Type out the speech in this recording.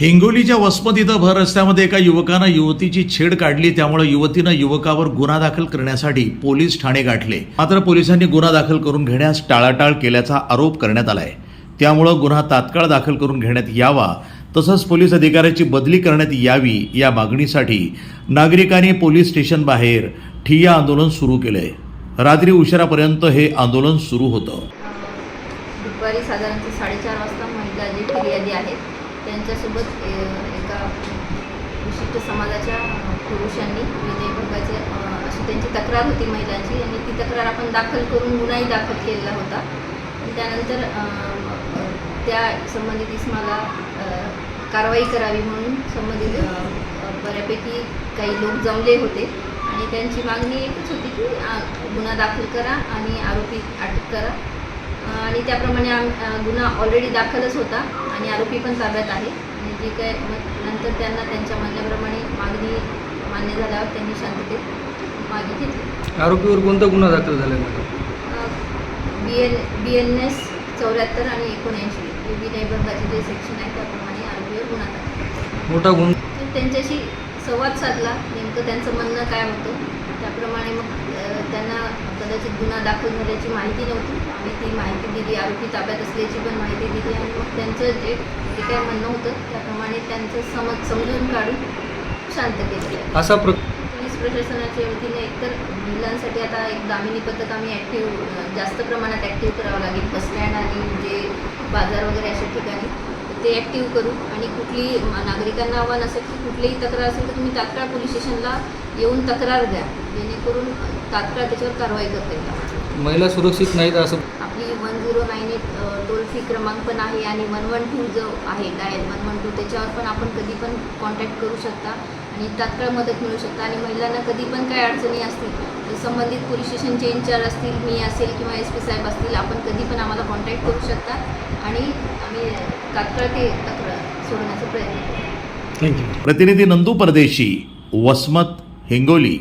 हिंगोलीच्या वसमत इथं भर रस्त्यामध्ये एका युवकानं युवतीची छेड काढली. त्यामुळे युवतीनं युवकावर गुन्हा दाखल करण्यासाठी पोलीस ठाणे गाठले. मात्र पोलिसांनी गुन्हा दाखल करून घेण्यास टाळाटाळ केल्याचा आरोप करण्यात आलाय. त्यामुळं गुन्हा तात्काळ दाखल करून घेण्यात यावा तसंच पोलीस अधिकाऱ्याची बदली करण्यात यावी या मागणीसाठी नागरिकांनी पोलीस स्टेशन बाहेर ठिय्या आंदोलन सुरू केलंय. रात्री उशिरापर्यंत हे आंदोलन सुरू होतं. दुपारी साधारणतः साडेचार वाजता महिला जे फिर्यादी आहेत त्यांच्यासोबत एका विशिष्ट समाजाच्या पुरुषांनी विनय भंगाचे अशी त्यांची तक्रार होती महिलांची. आणि ती तक्रार आपण दाखल करून गुन्हाही दाखल केलेला होता. त्यानंतर त्या संबंधित इस्माला कारवाई करावी म्हणून संबंधित बऱ्यापैकी काही लोक जमले होते. आणि त्यांची मागणी एकच होती की गुन्हा दाखल करा आणि आरोपी अटक करा. आणि त्याप्रमाणे आम गुन्हा ऑलरेडी दाखलच होता आणि आरोपी पण ताब्यात आहे. आणि जे काय मग नंतर त्यांना त्यांच्या म्हणण्याप्रमाणे मागणी मान्य झाल्यावर त्यांनी शांततेत मागे घेतली. आरोपीवर कोणता गुन्हा दाखल झाला B N B N S चौऱ्याहत्तर आणि एकोणऐंशी. विनय भंगाचे जे सेक्शन आहे त्याप्रमाणे आरोपीवर गुन्हा दाखल. मोठा गुन्हा. त्यांच्याशी संवाद साधला. नेमकं त्यांचं म्हणणं काय होतं? त्याप्रमाणे मग त्यांना कदाचित गुन्हा दाखल झाल्याची माहिती नव्हती. आम्ही ती माहिती दिली आरोपी ताब्यात असल्याची पण माहिती दिली आणि मग त्यांचं जे जे काय म्हणणं होतं त्याप्रमाणे त्यांचं समज समजून काढून शांत आहे असा प्र पोलीस प्रशासनाच्या वतीने एकतर महिलांसाठी आता एक दामिनी पथक आम्ही ॲक्टिव्ह जास्त प्रमाणात ॲक्टिव्ह करावं लागेल. बसस्टँड आणि जे बाजार वगैरे अशा ठिकाणी ते ॲक्टिव्ह करू. आणि कुठली नागरिकांना आव्हान असेल की कुठलीही तक्रार असेल तर तुम्ही तात्काळ पोलीस स्टेशनला येऊन तक्रार द्या. जेणेकरून तात्काळ त्याच्यावर कारवाई करता येईल. महिला सुरक्षित नाहीत असं आपली one zero nine eight toll free क्रमांक पण आहे आणि वन वन टू जो आहे डायल वन वन टू त्याच्यावर पण आपण कधी पण कॉन्टॅक्ट करू शकता आणि तात्काळ मदत मिळू शकता. आणि महिलांना कधी पण काय अडचणी असतील तर संबंधित पोलीस स्टेशनचे इन्चार्ज असतील मी असेल किंवा एस पी साहेब असतील आपण कधी पण आम्हाला कॉन्टॅक्ट करू शकता आणि आम्ही तात्काळ ते तक्रार सोडवण्याचा प्रयत्न करू. थँक्यू प्रतिनिधी नंदू परदेशी वसमत हिंगोली.